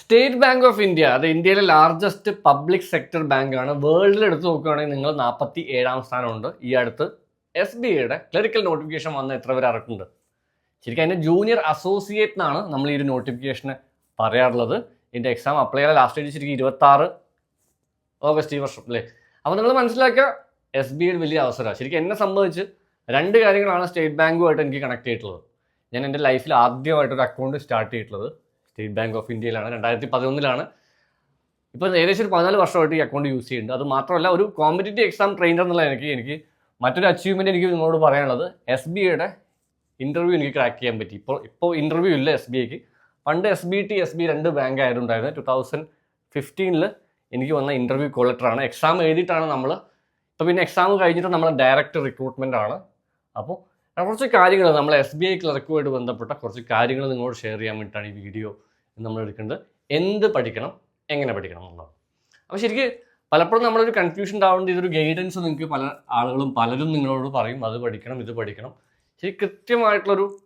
State Bank of India അത് ഇന്ത്യയിലെ largest public sector ബാങ്കാണ് വേൾഡിൽ എടുത്ത് നോക്കുകയാണെങ്കിൽ നിങ്ങൾ നാൽപ്പത്തി ഏഴാം സ്ഥാനമുണ്ട്. ഈ അടുത്ത് എസ് ബി ഐയുടെ ക്ലറിക്കൽ നോട്ടിഫിക്കേഷൻ വന്ന എത്ര പേര് ഇറക്കുന്നുണ്ട് ശരിക്കും അതിന്റെ ജൂനിയർ അസോസിയേറ്റ് എന്നാണ് നമ്മൾ ഈ ഒരു നോട്ടിഫിക്കേഷന് പറയാറുള്ളത്. ഇതിന്റെ എക്സാം അപ്ലൈ ചെയ്യാൻ ലാസ്റ്റ് ഡേറ്റ് ശരിക്കും ഇരുപത്താറ് ഓഗസ്റ്റ് ഈ വർഷം അല്ലേ? അപ്പോൾ നിങ്ങൾ മനസ്സിലാക്കുക എസ് ബി ഐയുടെ വലിയ അവസരമാണ്. ശരിക്കും എന്നെ സംബന്ധിച്ച് രണ്ട് കാര്യങ്ങളാണ് സ്റ്റേറ്റ് ബാങ്കുമായിട്ട് എനിക്ക് കണക്ട് ചെയ്തിട്ടുള്ളത്. ഞാൻ എന്റെ ലൈഫിൽ ആദ്യമായിട്ടൊരു അക്കൗണ്ട് സ്റ്റാർട്ട് ചെയ്തിട്ടുള്ളത്. സ്റ്റേറ്റ് ബാങ്ക് ഓഫ് ഇന്ത്യയിലാണ് രണ്ടായിരത്തി പതിനൊന്നിലാണ് ഇപ്പോൾ ഏകദേശം ഒരു പതിനാല് വർഷമായിട്ട് ഈ അക്കൗണ്ട് യൂസ് ചെയ്യുന്നുണ്ട്. അത് മാത്രമല്ല ഒരു കോമ്പറ്റേറ്റീവ് എക്സാം ട്രെയിനർ എന്നുള്ള എനിക്ക് എനിക്ക് മറ്റൊരു അച്ചീവ്മെന്റ് എനിക്ക് നിങ്ങളോട് പറയാനുള്ളത്. എസ് ബി ഐയുടെ ഇന്റർവ്യൂ എനിക്ക് ക്രാക്ക് ചെയ്യാൻ പറ്റി. ഇപ്പോൾ ഇപ്പോൾ ഇന്റർവ്യൂ ഇല്ല എസ് ബി ഐക്ക് പണ്ട് S B T S B രണ്ട് ബാങ്ക് ആയിട്ടുണ്ടായിരുന്നത് ടു തൗസൻഡ് ഫിഫ്റ്റീനിൽ എനിക്ക് വന്ന ഇന്റർവ്യൂ കോളക്ടറാണ് എക്സാം എഴുതിയിട്ടാണ് നമ്മൾ ഇപ്പോൾ പിന്നെ എക്സാം കഴിഞ്ഞിട്ട് നമ്മൾ ഡയറക്റ്റ് റിക്രൂട്ട്മെന്റ് ആണ്. അപ്പോൾ കുറച്ച് കാര്യങ്ങൾ നമ്മൾ എസ് ബി ഐ ക്ലർക്കുമായിട്ട് ബന്ധപ്പെട്ട കുറച്ച് കാര്യങ്ങൾ നിങ്ങളോട് ഷെയർ ചെയ്യാൻ വേണ്ടിയിട്ടാണ് ഈ വീഡിയോ നമ്മൾ എടുക്കേണ്ടത് എന്ത് പഠിക്കണം എങ്ങനെ പഠിക്കണം എന്നുള്ളത്. അപ്പോൾ ശരിക്കും പലപ്പോഴും നമ്മളൊരു കൺഫ്യൂഷൻ ഉണ്ടാവേണ്ട ഇതൊരു ഗൈഡൻസ് നിങ്ങൾക്ക് പല ആളുകളും പലരും നിങ്ങളോട് പറയും അത് പഠിക്കണം ഇത് പഠിക്കണം. ശരി കൃത്യമായിട്ടുള്ളൊരു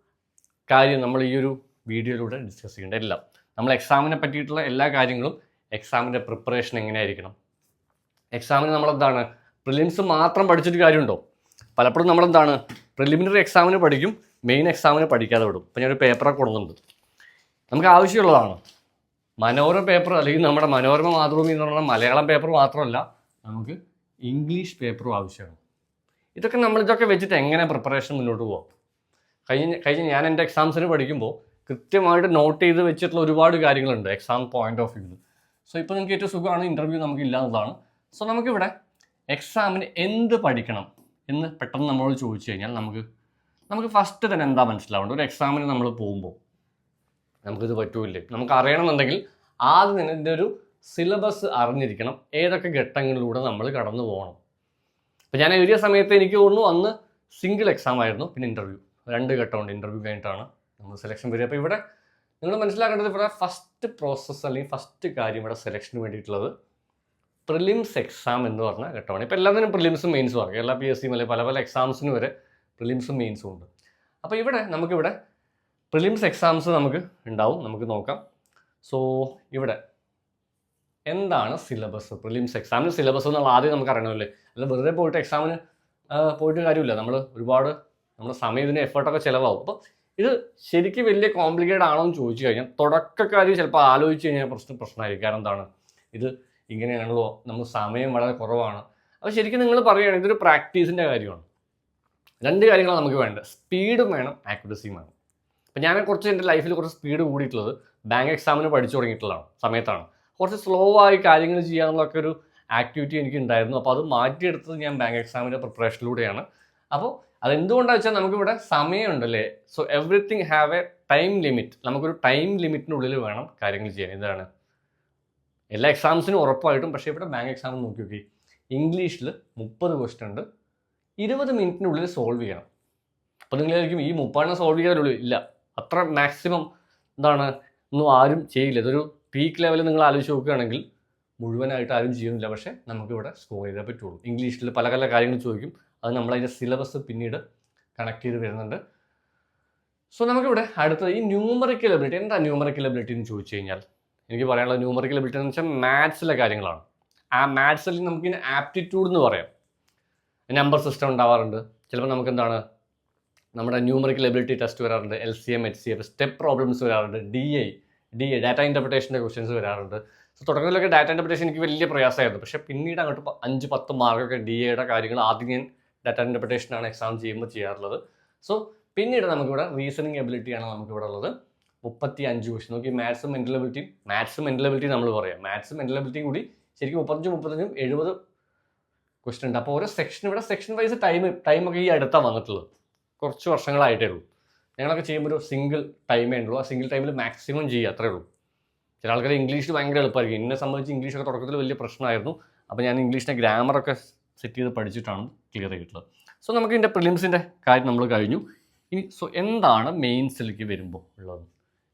കാര്യം നമ്മൾ ഈ ഒരു വീഡിയോയിലൂടെ ഡിസ്കസ് ചെയ്യേണ്ട എല്ലാം. നമ്മൾ എക്സാമിനെ പറ്റിയിട്ടുള്ള എല്ലാ കാര്യങ്ങളും എക്സാമിന്റെ പ്രിപ്പറേഷൻ എങ്ങനെയായിരിക്കണം? എക്സാമിന് നമ്മളെന്താണ്? പ്രിലിംസ് മാത്രം പഠിച്ചിട്ട് കാര്യമുണ്ടോ? പലപ്പോഴും നമ്മളെന്താണ്? പ്രിലിമിനറി എക്സാമിന് പഠിക്കും മെയിൻ എക്സാമിന് പഠിക്കാതെ വിടും. ഇപ്പം ഞാനൊരു പേപ്പറൊക്കെ കൊടുക്കുന്നുണ്ട്. നമുക്ക് ആവശ്യമുള്ളതാണ് മനോരമ പേപ്പർ അല്ലെങ്കിൽ നമ്മുടെ മനോരമ മാതൃഭൂമി എന്ന് പറഞ്ഞാൽ മലയാളം പേപ്പർ മാത്രമല്ല നമുക്ക് ഇംഗ്ലീഷ് പേപ്പറും ആവശ്യമാണ്. ഇതൊക്കെ നമ്മൾ ഇതൊക്കെ വെച്ചിട്ട് എങ്ങനെ പ്രിപ്പറേഷൻ മുന്നോട്ട് പോകാം കഴിഞ്ഞ കഴിഞ്ഞ ഞാൻ എന്റെ എക്സാംസിന് പഠിക്കുമ്പോൾ കൃത്യമായിട്ട് നോട്ട് ചെയ്ത് വെച്ചിട്ടുള്ള ഒരുപാട് കാര്യങ്ങളുണ്ട് exam point of view so ഇപ്പോൾ നിങ്ങൾക്ക് ഏറ്റവും സുഖമാണ് ഇന്റർവ്യൂ നമുക്ക് ഇല്ല സോ നമുക്കിവിടെ എക്സാമിന് എന്ത് പഠിക്കണം എന്ന് പെട്ടെന്ന് നമ്മളോട് ചോദിച്ചു കഴിഞ്ഞാൽ നമുക്ക് നമുക്ക് ഫസ്റ്റ് തന്നെ എന്താ മനസ്സിലാവേണ്ടത്? ഒരു എക്സാമിന് നമ്മൾ പോകുമ്പോൾ. നമുക്കിത് പറ്റൂലേ നമുക്ക് അറിയണമെന്നുണ്ടെങ്കിൽ ആദ്യം തന്നെ ഇതിന്റെ ഒരു സിലബസ് അറിഞ്ഞിരിക്കണം. ഏതൊക്കെ ഘട്ടങ്ങളിലൂടെ നമ്മൾ കടന്നു പോകണം. അപ്പോൾ ഞാൻ എഴുതിയ സമയത്ത് എനിക്ക് തോന്നുന്നു അന്ന് സിംഗിൾ എക്സാം ആയിരുന്നു പിന്നെ ഇന്റർവ്യൂ രണ്ട് ഘട്ടമുണ്ട് ഇന്റർവ്യൂ കഴിഞ്ഞിട്ടാണ് നമ്മൾ സെലക്ഷൻ വരിക. അപ്പോൾ ഇവിടെ നിങ്ങൾ മനസ്സിലാക്കേണ്ടത് ഇവിടെ ഫസ്റ്റ് പ്രോസസ്സ് അല്ലെങ്കിൽ ഫസ്റ്റ് കാര്യം ഇവിടെ സെലക്ഷന് വേണ്ടിയിട്ടുള്ളത് പ്രിലിംസ് എക്സാം എന്ന് പറഞ്ഞ ഘട്ടമാണ്. ഇപ്പോൾ എല്ലാത്തിനും പ്രിലിംസും മെയിൻസും ആണ്. കേരള പി എസ് സിയും അല്ലെങ്കിൽ പല പല എക്സാംസിനും വരെ പ്രിലിംസും മെയിൻസും ഉണ്ട്. അപ്പോൾ ഇവിടെ നമുക്കിവിടെ പ്രിലിംസ് എക്സാംസ് നമുക്ക് ഉണ്ടാവും. നമുക്ക് നോക്കാം. സോ ഇവിടെ എന്താണ് സിലബസ് പ്രിലിംസ് എക്സാമിന് സിലബസ് എന്നുള്ള ആദ്യം നമുക്ക് അറിയണമല്ലേ? അല്ല വെറുതെ പോയിട്ട് എക്സാമിന് പോയിട്ട് കാര്യമില്ല. നമ്മൾ ഒരുപാട് നമ്മുടെ സമയം ഇതിന് എഫേർട്ടൊക്കെ ചിലവാകും. അപ്പോൾ ഇത് ശരിക്കും വലിയ കോംപ്ലിക്കേറ്റഡ് ആണോ എന്ന് ചോദിച്ചു കഴിഞ്ഞാൽ തുടക്കക്കാർ ചിലപ്പോൾ ആലോചിച്ച് കഴിഞ്ഞാൽ പ്രശ്നം പ്രശ്നമായിരിക്കും. കാരണം എന്താണ്? ഇത് ഇങ്ങനെയാണല്ലോ. നമ്മൾ സമയം വളരെ കുറവാണ്. അപ്പോൾ ശരിക്കും നിങ്ങൾ പറയുകയാണെങ്കിൽ ഇതൊരു പ്രാക്ടീസിന്റെ കാര്യമാണ്. രണ്ട് കാര്യങ്ങളാണ് നമുക്ക് വേണ്ടത്. സ്പീഡും വേണം ആക്യുറസിയും വേണം. അപ്പം ഞാൻ കുറച്ച് എന്റെ ലൈഫിൽ കുറച്ച് സ്പീഡ് കൂടിയിട്ടുള്ളത് ബാങ്ക് എക്സാമിന് പഠിച്ചു തുടങ്ങിയിട്ടുള്ളതാണ് സമയത്താണ്. കുറച്ച് സ്ലോ ആയി കാര്യങ്ങൾ ചെയ്യാനുള്ളൊക്കെ ഒരു ആക്ടിവിറ്റി എനിക്ക് ഉണ്ടായിരുന്നു അപ്പോൾ അത് മാറ്റിയെടുത്തത് ഞാൻ ബാങ്ക് എക്സാമിന്റെ പ്രിപ്പറേഷനിലൂടെയാണ് അപ്പോൾ അതെന്തുകൊണ്ടാണെന്ന് വെച്ചാൽ നമുക്കിവിടെ സമയമുണ്ടല്ലേ? So everything have a time limit നമുക്കൊരു ടൈം ലിമിറ്റിനുള്ളിൽ വേണം കാര്യങ്ങൾ ചെയ്യാൻ. എന്താണ്? എല്ലാ എക്സാംസിനും ഉറപ്പായിട്ടും പക്ഷേ ഇവിടെ ബാങ്ക് എക്സാം നോക്കി നോക്കി. ഇംഗ്ലീഷിൽ മുപ്പത് ക്വസ്റ്റ്യൻ ഉണ്ട്. ഇരുപത് മിനിറ്റിനുള്ളിൽ സോൾവ് ചെയ്യണം. അപ്പോൾ നിങ്ങളായിരിക്കും ഈ മുപ്പതെണ്ണം സോൾവ് ചെയ്യാനുള്ളൂ ഇല്ല. അത്ര മാക്സിമം എന്താണ് ഒന്നും ആരും ചെയ്യില്ല. ഇതൊരു പീക്ക് ലെവലിൽ നിങ്ങൾ ആലോചിച്ച് നോക്കുകയാണെങ്കിൽ മുഴുവനായിട്ട് ആരും ചെയ്യുന്നില്ല. പക്ഷേ നമുക്കിവിടെ സ്കോർ ചെയ്തേ പറ്റുള്ളൂ. ഇംഗ്ലീഷിൽ പല പല കാര്യങ്ങൾ ചോദിക്കും. അത് നമ്മളതിന്റെ സിലബസ് പിന്നീട് കണക്ട് ചെയ്ത് വരുന്നുണ്ട്. സോ നമുക്കിവിടെ അടുത്തത് ഈ ന്യൂമറിക്കൽ എബിലിറ്റി എന്താ ന്യൂമറിക്കൽ എബിലിറ്റി എന്ന് ചോദിച്ചു കഴിഞ്ഞാൽ? എനിക്ക് പറയാനുള്ളത് ന്യൂമറിക്കൽ എബിലിറ്റി എന്ന് വെച്ചാൽ മാത്സിലെ കാര്യങ്ങളാണ്. ആ മാത്സിൽ നമുക്കിതിന് ആപ്റ്റിറ്റ്യൂഡ് എന്ന് പറയാം. നമ്പർ സിസ്റ്റം ഉണ്ടാവാറുണ്ട്. ചിലപ്പോൾ നമുക്ക് എന്താണ് നമ്മുടെ ന്യൂമറിക്കൽ എബിലിറ്റി ടെസ്റ്റ് വരാറുണ്ട് L C M H C F step problems വരാറുണ്ട് D A D A data ഇന്റർപ്രിട്ടേഷന്റെ questions വരാറുണ്ട്. സോ തുടക്കത്തിലൊക്കെ ഡാറ്റ ഇന്റർപ്രിട്ടേഷൻ എനിക്ക് വലിയ പ്രയാസമായിരുന്നു. പക്ഷേ പിന്നീട് അങ്ങോട്ട് അഞ്ച് പത്ത് മാർക്കൊക്കെ ഡി എയുടെ കാര്യങ്ങൾ ആദ്യം ഞാൻ ഡാറ്റ ഇന്റർപ്രിട്ടേഷനാണ് എക്സാം ചെയ്യുമ്പോൾ ചെയ്യാറുള്ളത്. സോ പിന്നീട് നമുക്കിവിടെ റീസണിങ് എബിലിറ്റിയാണ് നമുക്കിവിടെ ഉള്ളത്. മുപ്പത്തി അഞ്ച് ക്വസ്റ്റ്യൻ നോക്കി മാത്സും മെന്റൽ എബിലിറ്റിയും മാത്സും മെന്റൽ എബിലിറ്റി നമ്മൾ പറയാം. മാത്സും മെന്റൽ എബിലിറ്റിയും കൂടി ശരിക്കും മുപ്പത്തഞ്ചും മുപ്പത്തഞ്ചും എഴുപത് ക്വസ്റ്റ്യൻ ഉണ്ട്. അപ്പോൾ ഓരോ സെക്ഷൻ ഇവിടെ സെക്ഷൻ വൈസ് ടൈം ടൈമൊക്കെ ഈ അടുത്താണ് വന്നിട്ടുള്ളത്. കുറച്ച് വർഷങ്ങളായിട്ടേ ഉള്ളൂ. ഞങ്ങളൊക്കെ ചെയ്യുമ്പോൾ ഒരു സിംഗിൾ ടൈമേ ഉള്ളൂ. ആ സിംഗിൾ ടൈമിൽ മാക്സിമം ചെയ്യുക അത്രേ ഉള്ളൂ. ചില ആൾക്കാർ ഇംഗ്ലീഷ് ഭയങ്കര എളുപ്പമായിരിക്കും. എന്നെ സംബന്ധിച്ച് ഇംഗ്ലീഷൊക്കെ തുടക്കത്തിൽ വലിയ പ്രശ്നമായിരുന്നു. അപ്പോൾ ഞാൻ ഇംഗ്ലീഷിന്റെ ഗ്രാമറൊക്കെ സെറ്റ് ചെയ്ത് പഠിച്ചിട്ടാണ് ക്ലിയർ ചെയ്തിട്ടുള്ളത് സോ നമുക്ക് ഇതിന്റെ പ്രിലിംസിന്റെ കാര്യം നമ്മൾ കഴിഞ്ഞു. ഇനി സോ എന്താണ് മെയിൻസിലേക്ക് വരുമ്പോൾ ഉള്ളത്?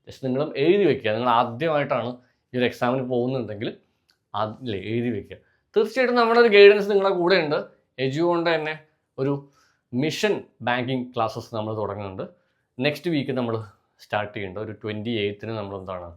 ജസ്റ്റ് നിങ്ങളും എഴുതി വെക്കുക. നിങ്ങൾ ആദ്യമായിട്ടാണ് ഈ ഒരു എക്സാമിന് പോകുന്നുണ്ടെങ്കിൽ അതിൽ എഴുതി വെക്കുക. തീർച്ചയായിട്ടും നമ്മുടെ ഒരു ഗൈഡൻസ് നിങ്ങളുടെ കൂടെ ഉണ്ട് എജു കൊണ്ട് തന്നെ ഒരു മിഷൻ ബാങ്കിങ് ക്ലാസ്സസ് നമ്മൾ തുടങ്ങുന്നുണ്ട്. നെക്സ്റ്റ് വീക്ക് നമ്മൾ സ്റ്റാർട്ട് ചെയ്യുന്നുണ്ട് ഒരു ട്വന്റി എയ്ത്തിന് നമ്മൾ എന്താണ്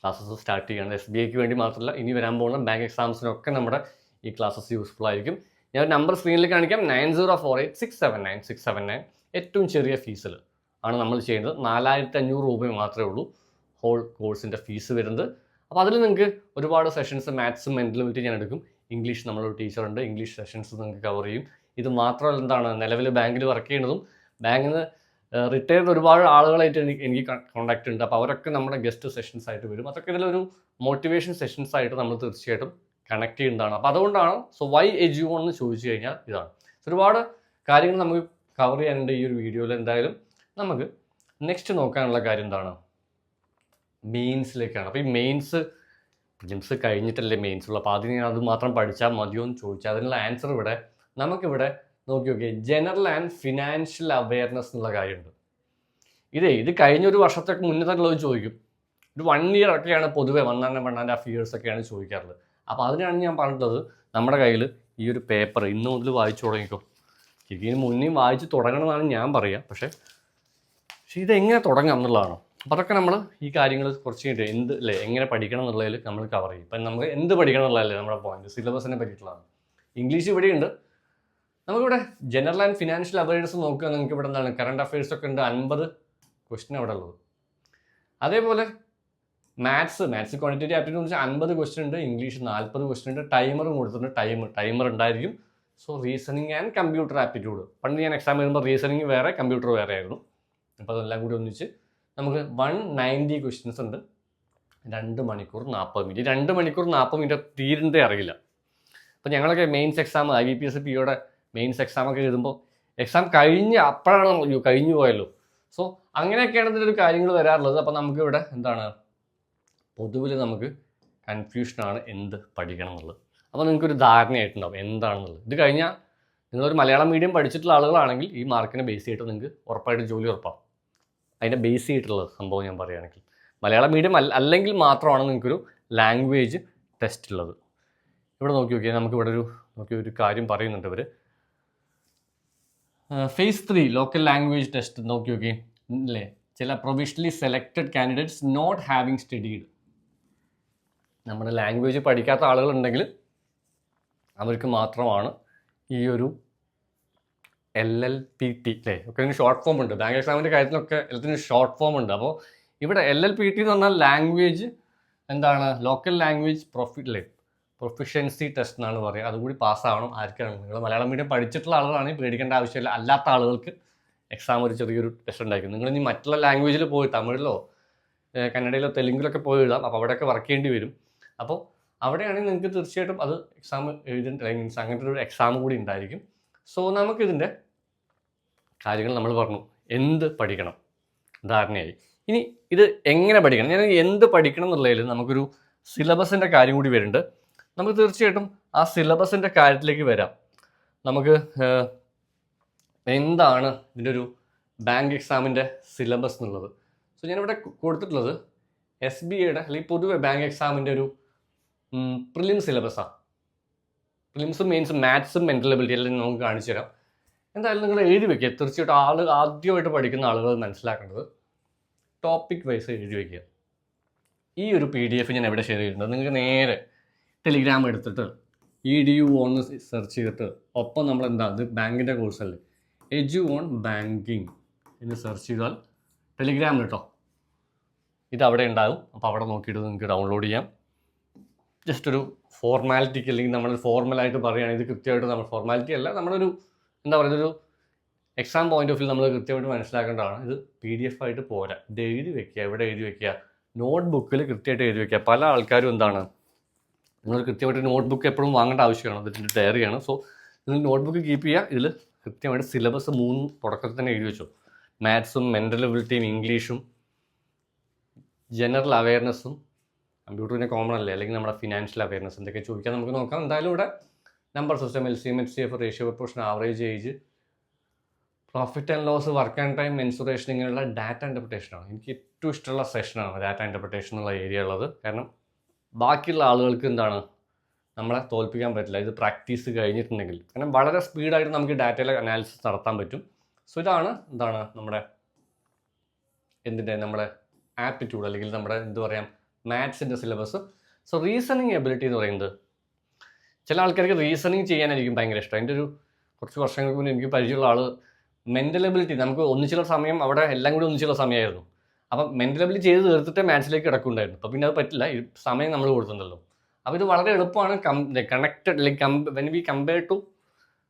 ക്ലാസ്സസ് സ്റ്റാർട്ട് ചെയ്യുകയാണ് എസ് ബി ഐക്ക് വേണ്ടി മാത്രമല്ല ഇനി വരാൻ പോകുന്ന ബാങ്ക് എക്സാംസിനൊക്കെ നമ്മുടെ ഈ ക്ലാസ്സസ് യൂസ്ഫുൾ ആയിരിക്കും. ഞാൻ നമ്പർ സ്ക്രീനിൽ കാണിക്കാം. Nine zero four eight six seven nine six seven nine ഏറ്റവും ചെറിയ ഫീസിൽ ആണ് നമ്മൾ ചെയ്യുന്നത്. നാലായിരത്തി അഞ്ഞൂറ് രൂപ മാത്രമേ ഉള്ളൂ ഹോൾ കോഴ്സിന്റെ ഫീസ് വരുന്നത്. അപ്പോൾ അതിൽ നിങ്ങൾക്ക് ഒരുപാട് സെഷൻസ് മാത്സും മെന്റലിറ്റി ഞാൻ എടുക്കും. ഇംഗ്ലീഷ് നമ്മളൊരു ടീച്ചറുണ്ട് ഇംഗ്ലീഷ് സെഷൻസ് നിങ്ങൾക്ക് കവർ ചെയ്യും. ഇത് മാത്രമല്ല എന്താണ് നിലവിൽ ബാങ്കിൽ വർക്ക് ചെയ്യുന്നതും ബാങ്കിൽ നിന്ന് റിട്ടയർഡ് ഒരുപാട് ആളുകളായിട്ട് എനിക്ക് എനിക്ക് കോൺടാക്റ്റ് ഉണ്ട്. അപ്പോൾ അവരൊക്കെ നമ്മുടെ ഗസ്റ്റ് സെഷൻസ് ആയിട്ട് വരും. അതൊക്കെ ഇതിലൊരു മോട്ടിവേഷൻ സെഷൻസ് ആയിട്ട് നമ്മൾ തീർച്ചയായിട്ടും കണക്ട് ചെയ്യുന്നതാണ്. അപ്പോൾ അതുകൊണ്ടാണ് സോ വൈ എജു എന്ന് ചോദിച്ചു കഴിഞ്ഞാൽ ഇതാണ്. ഒരുപാട് കാര്യങ്ങൾ നമുക്ക് കവർ ചെയ്യാനുണ്ട് ഈ ഒരു വീഡിയോയിൽ എന്തായാലും നമുക്ക് നെക്സ്റ്റ് നോക്കാനുള്ള കാര്യം എന്താണ്? മെയിൻസിലേക്കാണ് അപ്പോൾ ഈ മെയിൻസ് പ്രിലിംസ് കഴിഞ്ഞിട്ടല്ലേ മെയിൻസ് ഉള്ളൂ. അപ്പോൾ ആദ്യം ഞാൻ അത് മാത്രം പഠിച്ചാൽ മതിയോ എന്ന് ചോദിച്ചാൽ അതിനുള്ള ആൻസർ ഇവിടെ നമുക്കിവിടെ നോക്കി നോക്കിയേ ജനറൽ ആൻഡ് ഫിനാൻഷ്യൽ അവയർനെസ് എന്നുള്ള കാര്യമുണ്ട്. ഇതേ ഇത് കഴിഞ്ഞൊരു വർഷത്തൊക്കെ മുന്നേ തന്നെ ഉള്ളത് ചോദിക്കും. ഒരു വൺ ഇയർ ഒക്കെയാണ് പൊതുവെ വണ്ണാൻ വണ്ണാന്റെ ആ ഫിയേഴ്സ് ഒക്കെയാണ് ചോദിക്കാറുള്ളത്. അപ്പോൾ അതിനാണ് ഞാൻ പറഞ്ഞിട്ടുള്ളത് നമ്മുടെ കയ്യിൽ ഈ ഒരു പേപ്പർ ഇന്ന് മുതൽ വായിച്ചു തുടങ്ങിക്കും. ശരിക്കും മുന്നേ വായിച്ച് തുടങ്ങണമെന്നാണ് ഞാൻ പറയുക പക്ഷേ പക്ഷേ ഇതെങ്ങനെ തുടങ്ങാം എന്നുള്ളതാണ്? അപ്പോൾ അതൊക്കെ നമ്മൾ ഈ കാര്യങ്ങൾ കുറച്ച് കഴിഞ്ഞിട്ട് എന്ത് അല്ലേ എങ്ങനെ പഠിക്കണം എന്നുള്ളതിൽ നമ്മൾ കവർ ചെയ്യും. ഇപ്പം നമുക്ക് എന്ത് പഠിക്കണം എന്നുള്ളതല്ലേ നമ്മുടെ പോയിന്റ് സിലബസിനെ പറ്റിയിട്ടുള്ളതാണ്. ഇംഗ്ലീഷ് ഇവിടെയുണ്ട്. നമുക്കിവിടെ ജനറൽ ആൻഡ് ഫിനാൻഷ്യൽ അവയർനെസ് നോക്കുക നിങ്ങൾക്ക് ഇവിടെ എന്താണ്? കറണ്ട് അഫയേഴ്സ് ഒക്കെ ഉണ്ട്. അൻപത് ക്വസ്റ്റ്യൻ അവിടെ ഉള്ളത്. അതേപോലെ മാത്സ് മാത്സ് ക്വാണ്ടിറ്റേറ്റീവ് ആപ്റ്റിറ്റ്യൂഡ് വെച്ചാൽ അൻപത് ക്വസ്റ്റ്യൻ ഉണ്ട്. ഇംഗ്ലീഷ് നാൽപ്പത് ക്വസ്റ്റ്യൻ ഉണ്ട്. ടൈമറും കൊടുത്തിട്ടുണ്ട്. ടൈം ടൈമർ ഉണ്ടായിരിക്കും. So reasoning and computer aptitude പണ്ട് ഞാൻ എക്സാം എഴുതുമ്പോൾ റീസണിങ് വേറെ കമ്പ്യൂട്ടർ വേറെ ആയിരുന്നു. അപ്പോൾ അതെല്ലാം കൂടി ഒന്നിച്ച് നമുക്ക് വൺ നയന്റി ക്വസ്റ്റ്യൻസ് ഉണ്ട്. രണ്ട് മണിക്കൂർ നാൽപ്പത് മിനിറ്റ് രണ്ട് മണിക്കൂർ നാൽപ്പത് മിനിറ്റ് തീരണ്ടേ അറിയില്ല. അപ്പോൾ ഞങ്ങളൊക്കെ mains exam I B P S പിയുടെ മെയിൻസ് എക്സാം ഒക്കെ എഴുതുമ്പോൾ എക്സാം കഴിഞ്ഞ് അപ്പോഴാണ് അയ്യോ കഴിഞ്ഞു പോയല്ലോ. സോ അങ്ങനെയൊക്കെയാണ് ഇതിന്റെ ഒരു കാര്യങ്ങൾ വരാറുള്ളത്. അപ്പോൾ നമുക്കിവിടെ എന്താണ്? പൊതുവിൽ നമുക്ക് കൺഫ്യൂഷനാണ് എന്ത് പഠിക്കണം എന്നുള്ളത്. അപ്പോൾ നിങ്ങൾക്കൊരു ധാരണയായിട്ടുണ്ടാവും എന്താണെന്നുള്ളത്. ഇത് കഴിഞ്ഞാൽ നിങ്ങളൊരു മലയാളം മീഡിയം പഠിച്ചിട്ടുള്ള ആളുകളാണെങ്കിൽ ഈ മാർക്കിനെ ബേസ് ചെയ്തിട്ട് നിങ്ങൾക്ക് ഉറപ്പായിട്ട് ജോലി ഉറപ്പാണ് അതിന്റെ ബേസ് ചെയ്തിട്ടുള്ള സംഭവം ഞാൻ പറയുകയാണെങ്കിൽ. മലയാളം മീഡിയം അല്ല അല്ലെങ്കിൽ മാത്രമാണ് നിങ്ങൾക്കൊരു ലാംഗ്വേജ് ടെസ്റ്റ് ഉള്ളത്. ഇവിടെ നോക്കി നോക്കിയാൽ നമുക്കിവിടെ ഒരു നോക്കി ഒരു കാര്യം പറയുന്നുണ്ട് ഇവർ phase three local language test നോക്കി നോക്കി അല്ലേ ചില provisionally selected candidates not having studied നമ്മുടെ ലാംഗ്വേജ് പഠിക്കാത്ത ആളുകളുണ്ടെങ്കിൽ അവർക്ക് മാത്രമാണ് ഈ ഒരു എൽ എൽ പി ടി അല്ലേ ഒക്കെ ഇതിന് ഷോർട്ട് ഫോം ഉണ്ട്. ബാങ്ക് എക്സാമിന്റെ കാര്യത്തിലൊക്കെ എല്ലാത്തിനും ഷോർട്ട് ഫോം ഉണ്ട്. അപ്പോൾ ഇവിടെ എൽ എൽ പി ടി എന്ന് പറഞ്ഞാൽ ലാംഗ്വേജ് എന്താണ്? ലോക്കൽ ലാംഗ്വേജ് പ്രൊഫിറ്റ് അല്ലേ പ്രൊഫിഷ്യൻസി ടെസ്റ്റ് എന്നാണ് പറയുക. അതുകൂടി പാസ്സാവണം ആർക്കാണ് നിങ്ങൾ മലയാളം മീഡിയം പഠിച്ചിട്ടുള്ള ആളുകളാണെങ്കിൽ പേടിക്കേണ്ട ആവശ്യമില്ല. അല്ലാത്ത ആളുകൾക്ക് എക്സാം ഒരു ചെറിയൊരു ടെസ്റ്റ് ഉണ്ടായിരിക്കും. നിങ്ങൾ ഇനി മറ്റുള്ള ലാംഗ്വേജിൽ പോയി തമിഴിലോ കന്നഡയിലോ തെലുങ്കിലൊക്കെ പോയി എഴുതാം. അപ്പോൾ അവിടെയൊക്കെ വർക്ക് ചെയ്യേണ്ടി വരും. അപ്പോൾ അവിടെയാണെങ്കിൽ നിങ്ങൾക്ക് തീർച്ചയായിട്ടും അത് എക്സാം എഴുതേണ്ട മീൻസ് അങ്ങനത്തെ ഒരു എക്സാം കൂടി ഉണ്ടായിരിക്കും. സോ നമുക്കിതിന്റെ കാര്യങ്ങൾ നമ്മൾ പറഞ്ഞു. എന്ത് പഠിക്കണം? ധാരണയായി. ഇനി ഇത് എങ്ങനെ പഠിക്കണം? ഞാൻ എന്ത് പഠിക്കണം എന്നുള്ളതിൽ നമുക്കൊരു സിലബസിന്റെ കാര്യം കൂടി വരുന്നുണ്ട്. നമുക്ക് തീർച്ചയായിട്ടും ആ സിലബസിന്റെ കാര്യത്തിലേക്ക് വരാം. നമുക്ക് എന്താണ് ഇതിന്റെ ഒരു ബാങ്ക് എക്സാമിന്റെ സിലബസ് എന്നുള്ളത്? സോ ഞാനിവിടെ കൊടുത്തിട്ടുള്ളത് എസ് ബി ഐയുടെ അല്ലെങ്കിൽ പൊതുവെ ബാങ്ക് എക്സാമിന്റെ ഒരു പ്രിലിം സിലബസാണ് പ്രിലിംസും മെയിൻസും മാത്സും മെന്റൽ എബിലിറ്റി എല്ലാം നമുക്ക് കാണിച്ചു തരാം. എന്തായാലും നിങ്ങൾ എഴുതി വെക്കുക. തീർച്ചയായിട്ടും ആൾ ആദ്യമായിട്ട് പഠിക്കുന്ന ആളുകൾ മനസ്സിലാക്കേണ്ടത് ടോപ്പിക് വൈസ് എഴുതി വെക്കുക. ഈ ഒരു പി ഡി എഫ് ഞാൻ എവിടെ ഷെയർ ചെയ്തിട്ടുണ്ട് നിങ്ങൾക്ക് നേരെ ടെലിഗ്രാം എടുത്തിട്ട് E D U on search ചെയ്തിട്ട്. ഒപ്പം നമ്മൾ എന്താ ഇത് ബാങ്കിന്റെ കോഴ്സല്ലേ എജു ഓൺ ബാങ്കിങ് എന്ന് സെർച്ച് ചെയ്താൽ ടെലിഗ്രാമിൽ കേട്ടോ ഇത് അവിടെ ഉണ്ടാകും. അപ്പോൾ അവിടെ നോക്കിയിട്ട് നിങ്ങൾക്ക് ഡൗൺലോഡ് ചെയ്യാം. ജസ്റ്റ് ഒരു ഫോർമാലിറ്റിക്ക് അല്ലെങ്കിൽ നമ്മൾ ഫോർമലായിട്ട് പറയുകയാണെങ്കിൽ ഇത് കൃത്യമായിട്ട് നമ്മൾ ഫോർമാലിറ്റി അല്ല നമ്മളൊരു എന്താ പറയുക ഒരു എക്സാം പോയിന്റ് ഓഫ് വ്യൂ നമ്മൾ കൃത്യമായിട്ട് മനസ്സിലാക്കേണ്ടതാണ്. ഇത് പി ഡി എഫ് ആയിട്ട് പോരാ. ഇത് എഴുതി വെക്കുക. എവിടെ എഴുതി വെക്കുക? നോട്ട് ബുക്കിൽ കൃത്യമായിട്ട് എഴുതി വെക്കുക. പല ആൾക്കാരും എന്താണ്? നിങ്ങൾ കൃത്യമായിട്ട് നോട്ട് ബുക്ക് എപ്പോഴും വാങ്ങേണ്ട ആവശ്യമാണ്. അതിന്റെ ഡയറിയാണ് സോ നിങ്ങൾ നോട്ട് ബുക്ക് കീപ്പ് ചെയ്യുക ഇതിൽ കൃത്യമായിട്ട് സിലബസ് മൂന്ന് തുടക്കത്തിൽ തന്നെ എഴുതി വെച്ചു. മാത്സും മെന്റൽ എബിലിറ്റിയും ഇംഗ്ലീഷും ജനറൽ അവയർനെസ്സും കമ്പ്യൂട്ടറിന് കോമൺ അല്ലേ? അല്ലെങ്കിൽ നമ്മുടെ ഫിനാൻഷ്യൽ അവയർനെസ് എന്തൊക്കെ ചോദിക്കാൻ നമുക്ക് നോക്കാം. എന്തായാലും ഇവിടെ number system L C M H C F ratio proportion average age profit and loss work and time mensuration ഇങ്ങനെയുള്ള ഡാറ്റ ഇന്റർപ്രിട്ടേഷനാണ് എനിക്ക് ഏറ്റവും ഇഷ്ടമുള്ള സെഷനാണ് ഡാറ്റ ഇന്റർപ്രിട്ടേഷൻ എന്നുള്ള ഏരിയ ഉള്ളത്. കാരണം ബാക്കിയുള്ള ആളുകൾക്ക് എന്താണ്? നമ്മളെ തോൽപ്പിക്കാൻ പറ്റില്ല. ഇത് പ്രാക്ടീസ് കഴിഞ്ഞിട്ടുണ്ടെങ്കിൽ. കാരണം വളരെ സ്പീഡായിട്ട് നമുക്ക് ഡാറ്റയിലെ അനാലിസിസ് നടത്താൻ പറ്റും. സോ ഇതാണ് എന്താണ് നമ്മുടെ എന്തിന്റെ നമ്മുടെ ആപ്റ്റിറ്റ്യൂഡ് അല്ലെങ്കിൽ നമ്മുടെ എന്ത് പറയാം മാത്സിന്റെ സിലബസ്. സോ റീസണിങ് എബിലിറ്റി എന്ന് പറയുന്നത് ചില ആൾക്കാർക്ക് റീസണിങ് ചെയ്യാനായിരിക്കും ഭയങ്കര ഇഷ്ടം. എന്റെ ഒരു കുറച്ച് വർഷങ്ങൾക്ക് മുന്നേ എനിക്ക് പരിചയമുള്ള ആൾ മെന്റൽ എബിലിറ്റി നമുക്ക് ഒന്നിച്ചുള്ള സമയം അവിടെ എല്ലാം കൂടി ഒന്നിച്ചുള്ള സമയമായിരുന്നു. അപ്പം എബിലിറ്റി ചെയ്ത് തീർത്തിട്ടേ മാത്സിലേക്ക് കിടക്കുന്നുണ്ടായിരുന്നു. അപ്പോൾ പിന്നെ അത് പറ്റില്ല. സമയം നമ്മൾ കൊടുത്തിട്ടുണ്ടല്ലോ. അപ്പോൾ ഇത് വളരെ എളുപ്പമാണ് come connected like come when we compare to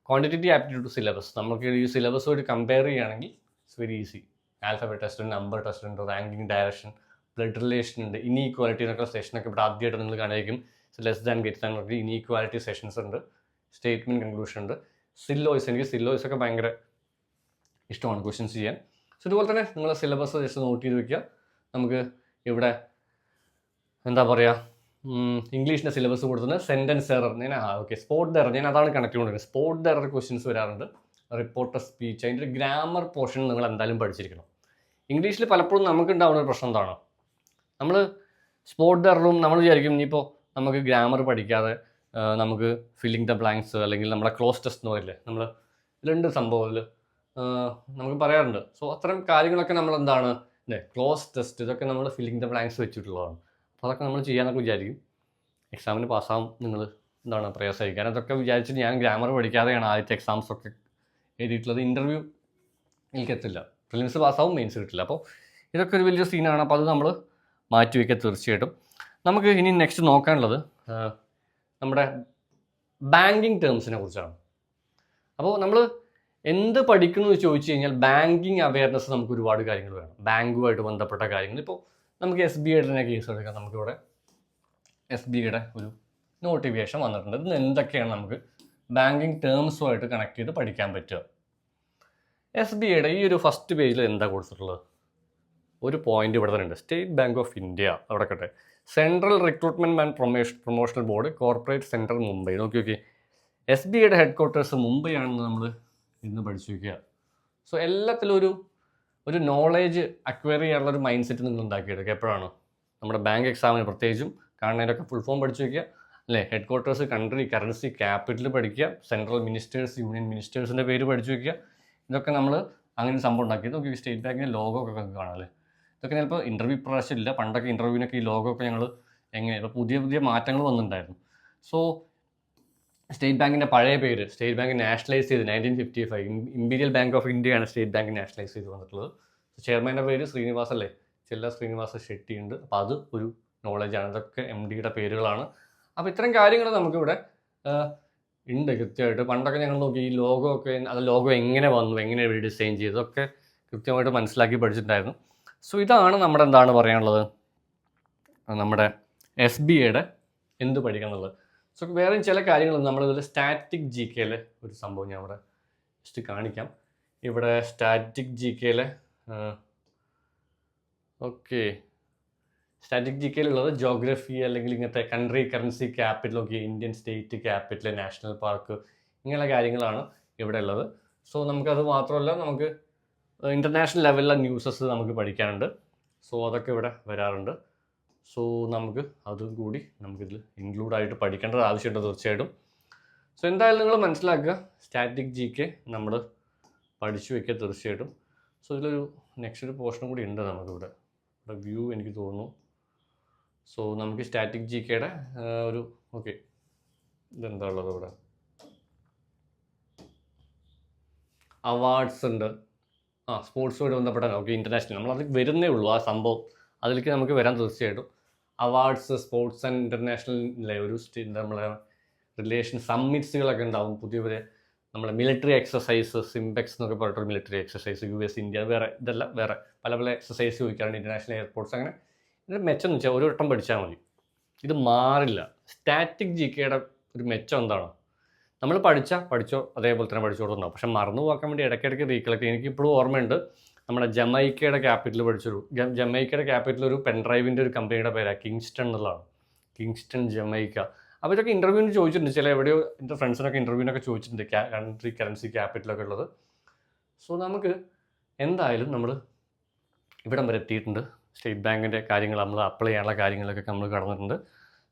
quantitative aptitude syllabus നമുക്ക് ഈ സിലബസ് ഒരു കമ്പയർ ചെയ്യുകയാണെങ്കിൽ it's very easy alphabet test ഉണ്ട് നമ്പർ ടെസ്റ്റ് ഉണ്ട് റാങ്കിങ് ഡയറക്ഷൻ ബ്ലഡ് റിലേഷൻ ഉണ്ട് ഇനീക്വാലിറ്റി എന്നൊക്കെ സെഷനൊക്കെ ഇവിടെ ആദ്യമായിട്ട് നിങ്ങൾ കാണിക്കും ലെസ് ദാൻ ഗെറ്റ് ദാൻ പറഞ്ഞിട്ട് ഇനീക്വാലിറ്റി സെഷൻസ് ഉണ്ട്. സ്റ്റേറ്റ്മെന്റ് കൺക്ലൂഷൻ ഉണ്ട്. സില്ലോയ്സ് എനിക്ക് സില്ലോയ്സ് ഒക്കെ ഭയങ്കര ഇഷ്ടമാണ് ക്വസ്റ്റ്യൻസ് ചെയ്യാൻ. സോ ഇതുപോലെ തന്നെ നിങ്ങൾ സിലബസ് ജസ്റ്റ് നോട്ട് ചെയ്ത് വെക്കുക. നമുക്ക് ഇവിടെ എന്താ പറയുക ഇംഗ്ലീഷിന്റെ സിലബസ് കൊടുത്തുന്ന സെന്റൻസ് എറർ ഞാൻ ആ ഓക്കെ സ്പോട്ട് എറർ ഞാൻ അതാണ് കണക്ട് കൊണ്ടിരിക്കുന്നത് സ്പോട്ട് എറർ ക്വസ്റ്റ്യൻസ് വരാറുണ്ട്. റിപ്പോർട്ടർ സ്പീച്ച് അതിന്റെ ഒരു ഗ്രാമർ പോർഷൻ നിങ്ങൾ എന്തായാലും പഠിച്ചിരിക്കണം. ഇംഗ്ലീഷിൽ പലപ്പോഴും നമുക്ക് ഉണ്ടാവുന്ന ഒരു പ്രശ്നം എന്താണ്? നമ്മൾ സ്പോട്ട് എററും നമ്മൾ വിചാരിക്കും ഇനിയിപ്പോൾ നമുക്ക് ഗ്രാമർ പഠിക്കാതെ നമുക്ക് ഫില്ലിംഗ് ദ ബ്ലാങ്ക്സ് അല്ലെങ്കിൽ നമ്മുടെ ക്ലോസ് ടെസ്റ്റ് എന്ന് പറയില്ലേ? നമ്മൾ ഇതിലുണ്ട് സംഭവത്തിൽ നമുക്ക് പറയാറുണ്ട്. സോ അത്തരം കാര്യങ്ങളൊക്കെ നമ്മൾ എന്താണ് അല്ലേ ക്ലോസ് ടെസ്റ്റ് ഇതൊക്കെ നമ്മൾ ഫില്ലിംഗ് ദ ബ്ലാങ്ക്സ് വെച്ചിട്ടുള്ളതാണ്. അപ്പോൾ അതൊക്കെ നമ്മൾ ചെയ്യാനൊക്കെ വിചാരിക്കും. എക്സാമിന് പാസ്സാവും നിങ്ങൾ എന്താണ് പ്രയാസമായിരിക്കാൻ അതൊക്കെ വിചാരിച്ചിട്ട് ഞാൻ ഗ്രാമർ പഠിക്കാതെയാണ് ആദ്യത്തെ എക്സാംസ് ഒക്കെ എഴുതിയിട്ടുള്ളത്. ഇന്റർവ്യൂ എനിക്കെത്തില്ല പ്രിലിംസ് പാസ്സാവും മെയിൻസ് കിട്ടില്ല. അപ്പോൾ ഇതൊക്കെ ഒരു വലിയ സീനാണ് അപ്പോൾ അത് നമ്മൾ മാറ്റി വയ്ക്കുക തീർച്ചയായിട്ടും. നമുക്ക് ഇനി നെക്സ്റ്റ് നോക്കാനുള്ളത് നമ്മുടെ ബാങ്കിങ് ടേംസിനെ കുറിച്ചാണ്. അപ്പോൾ നമ്മൾ എന്ത് പഠിക്കണമെന്ന് എന്ന് ചോദിച്ചു കഴിഞ്ഞാൽ ബാങ്കിങ് അവയർനെസ് നമുക്ക് ഒരുപാട് കാര്യങ്ങൾ വേണം. ബാങ്കുമായിട്ട് ബന്ധപ്പെട്ട കാര്യങ്ങൾ. ഇപ്പോൾ നമുക്ക് എസ് ബി ഐയുടെ തന്നെ കേസ് എടുക്കാം. നമുക്കിവിടെ എസ് ബി ഐയുടെ ഒരു നോട്ടിഫിക്കേഷൻ വന്നിട്ടുണ്ട്. ഇതിന് എന്തൊക്കെയാണ് നമുക്ക് ബാങ്കിങ് ടേംസുമായിട്ട് കണക്ട് ചെയ്ത് പഠിക്കാൻ പറ്റുക? എസ് ബി ഐയുടെ ഈ ഒരു ഫസ്റ്റ് പേജിൽ എന്താ കൊടുത്തിട്ടുള്ളത്? ഒരു പോയിന്റ് ഇവിടെ തന്നെ ഉണ്ട്. സ്റ്റേറ്റ് ബാങ്ക് ഓഫ് ഇന്ത്യ അവിടെ കട്ടെ. Central recruitment and promotion promotional board corporate centre Mumbai നോക്കി നോക്കി. എസ് ബി ഐയുടെ ഹെഡ് ക്വാർട്ടേഴ്സ് മുംബൈ ആണെന്ന് നമ്മൾ ഇന്ന് പഠിച്ചു വയ്ക്കുക സോ എല്ലാത്തിലും ഒരു ഒരു നോളേജ് അക്വയർ ചെയ്യാനുള്ള ഒരു മൈൻഡ് സെറ്റ് നിങ്ങൾ ഉണ്ടാക്കിയെടുക്കുക. എപ്പോഴാണ്? നമ്മുടെ ബാങ്ക് എക്സാമിന് പ്രത്യേകിച്ചും കാണുന്നതിനൊക്കെ ഫുൾ ഫോം പഠിച്ചു വയ്ക്കുക അല്ലേ? Head quarters country currency capital പഠിക്കുക സെൻട്രൽ മിനിസ്റ്റേഴ്സ് യൂണിയൻ മിനിസ്റ്റേഴ്സിന്റെ പേര് പഠിച്ചു വയ്ക്കുക ഇതൊക്കെ നമ്മൾ അങ്ങനെ സംഭവം ഉണ്ടാക്കി. നോക്കി സ്റ്റേറ്റ് ബാങ്കിന്റെ ലോഗോ ഒക്കെ കാണാം അല്ലേ? ഇതൊക്കെ ചിലപ്പോൾ ഇന്റർവ്യൂ പ്രാവശ്യം ഇല്ല. പണ്ടൊക്കെ ഇന്റർവ്യൂവിനൊക്കെ ഈ ലോഗോ ഒക്കെ ഞങ്ങൾ എങ്ങനെ ഇപ്പോൾ പുതിയ പുതിയ മാറ്റങ്ങൾ വന്നിട്ടുണ്ടായിരുന്നു. സോ സ്റ്റേറ്റ് ബാങ്കിന്റെ പഴയ പേര് സ്റ്റേറ്റ് ബാങ്ക് നാഷണലൈസ് ചെയ്ത് nineteen fifty five imperial bank of ഇന്ത്യയാണ് സ്റ്റേറ്റ് ബാങ്ക് നാഷണലൈസ് ചെയ്ത് വന്നിട്ടുള്ളത്. ചെയർമാന്റെ പേര് ശ്രീനിവാസ് അല്ലേ? ചെല്ല ശ്രീനിവാസ ഷെട്ടി ഉണ്ട് അപ്പോൾ അത് ഒരു നോളജാണ് ഇതൊക്കെ എം ഡിയുടെ പേരുകളാണ്. അപ്പോൾ ഇത്തരം കാര്യങ്ങൾ നമുക്കിവിടെ ഉണ്ട് കൃത്യമായിട്ട്. പണ്ടൊക്കെ ഞങ്ങൾ നോക്കി ഈ ലോഗോ ഒക്കെ അത് ലോഗോ എങ്ങനെ വന്നു എങ്ങനെ ഡിസൈൻ ചെയ്തു ഒക്കെ കൃത്യമായിട്ട് മനസ്സിലാക്കി പഠിച്ചിട്ടുണ്ടായിരുന്നു. സോ ഇതാണ് നമ്മുടെ എന്താണ് പറയാനുള്ളത്? നമ്മുടെ എസ് ബി ഐയുടെ എന്ത് പഠിക്കണം എന്നുള്ളത് സോ വേറെയും ചില കാര്യങ്ങൾ നമ്മളിതിൽ സ്റ്റാറ്റിക് ജി കെയിലെ ഒരു സംഭവം ഞാൻ ഇവിടെ ജസ്റ്റ് കാണിക്കാം. ഇവിടെ സ്റ്റാറ്റിക് ജി കെയിലെ ഓക്കെ സ്റ്റാറ്റിക് ജി കെയിലുള്ളത് ജോഗ്രഫി അല്ലെങ്കിൽ ഇങ്ങനത്തെ കൺട്രി കറൻസി ക്യാപിറ്റൽ ഒക്കെ Indian state capital national park ഇങ്ങനെയുള്ള കാര്യങ്ങളാണ് ഇവിടെ ഉള്ളത്. സോ നമുക്കത് മാത്രമല്ല നമുക്ക് ഇന്റർനാഷണൽ ലെവലിലെ ന്യൂസസ് നമുക്ക് പഠിക്കാനുണ്ട്. സോ അതൊക്കെ ഇവിടെ വരാറുണ്ട്. സോ നമുക്ക് അതും കൂടി നമുക്കിതിൽ ഇൻക്ലൂഡ് ആയിട്ട് ഒരു ആവശ്യമുണ്ട് തീർച്ചയായിട്ടും. സോ എന്തായാലും നിങ്ങൾ മനസ്സിലാക്കുക സ്റ്റാറ്റിക് ജി കെ നമ്മൾ പഠിച്ചു വയ്ക്കുക തീർച്ചയായിട്ടും. സോ ഇതിലൊരു നെക്സ്റ്റ് ഒരു പോർഷനും കൂടി ഉണ്ട് നമുക്കിവിടെ. ഇവിടെ വ്യൂ എനിക്ക് തോന്നുന്നു. സോ നമുക്ക് സ്റ്റാറ്റിക് ജി കെയുടെ ഒരു ഓക്കെ ഇതെന്താ ഉള്ളത് ഇവിടെ? അവാർഡ്സ് ഉണ്ട്. ആ സ്പോർട്സുമായിട്ട് ബന്ധപ്പെട്ട ഓക്കെ ഇന്റർനാഷണൽ നമ്മൾ അതിൽ വരുന്നേ ഉള്ളൂ ആ സംഭവം. അതിലേക്ക് നമുക്ക് വരാൻ തീർച്ചയായിട്ടും. അവാർഡ്സ് സ്പോർട്സ് ആൻഡ് ഇന്റർനാഷണൽ അല്ലേ ഒരു നമ്മളെ റിലേഷൻ സമ്മിറ്റ്സുകളൊക്കെ ഉണ്ടാവും. പുതിയ പുതിയ നമ്മുടെ മിലിറ്ററി എക്സസൈസ് സിംബെക്സ് എന്നൊക്കെ പറഞ്ഞിട്ടൊരു military exercise U S India വേറെ ഇതെല്ലാം വേറെ പല പല എക്സസൈസ് ചോദിക്കാറുണ്ട്. ഇന്റർനാഷണൽ എയർപോർട്ട്സ് അങ്ങനെ ഇതിന്റെ മെച്ചം എന്ന് വെച്ചാൽ ഒരു വട്ടം പഠിച്ചാൽ മതി. ഇത് മാറില്ല. സ്റ്റാറ്റിക് ജി കെയുടെ ഒരു മെച്ചം എന്താണ്? നമ്മൾ പഠിച്ചാൽ പഠിച്ചോ അതേപോലെ തന്നെ പഠിച്ചോളുണ്ടാവും പക്ഷെ മറന്നു പോകാൻ വേണ്ടി ഇടയ്ക്കിടയ്ക്ക് റീകളക്ട് എനിക്ക് ഇപ്പോഴും ഓർമ്മയുണ്ട്. നമ്മുടെ ജമൈക്കയുടെ ക്യാപിറ്റൽ പഠിച്ചൊരു ജമൈക്കയുടെ ക്യാപിറ്റൽ ഒരു പെൻഡ്രൈവിന്റെ ഒരു കമ്പനിയുടെ പേരാണ് കിങ്സ്റ്റൺ എന്നുള്ളതാണ് കിങ്സ്റ്റൺ ജമൈക്ക അപ്പോൾ ഇതൊക്കെ ഇന്റർവ്യൂവിന് ചോദിച്ചിട്ടുണ്ട്. ചില എവിടെയോ എന്റെ ഫ്രണ്ട്സിനൊക്കെ ഇന്റർവ്യൂവിനൊക്കെ ചോദിച്ചിട്ടുണ്ട് കൺട്രി കറൻസി ക്യാപിറ്റലൊക്കെ ഉള്ളത്. സോ നമുക്ക് എന്തായാലും നമ്മൾ ഇവിടം വരെ എത്തിയിട്ടുണ്ട്. സ്റ്റേറ്റ് ബാങ്കിന്റെ കാര്യങ്ങൾ നമ്മൾ അപ്ലൈ ചെയ്യാനുള്ള കാര്യങ്ങളൊക്കെ നമ്മൾ കടന്നിട്ടുണ്ട്.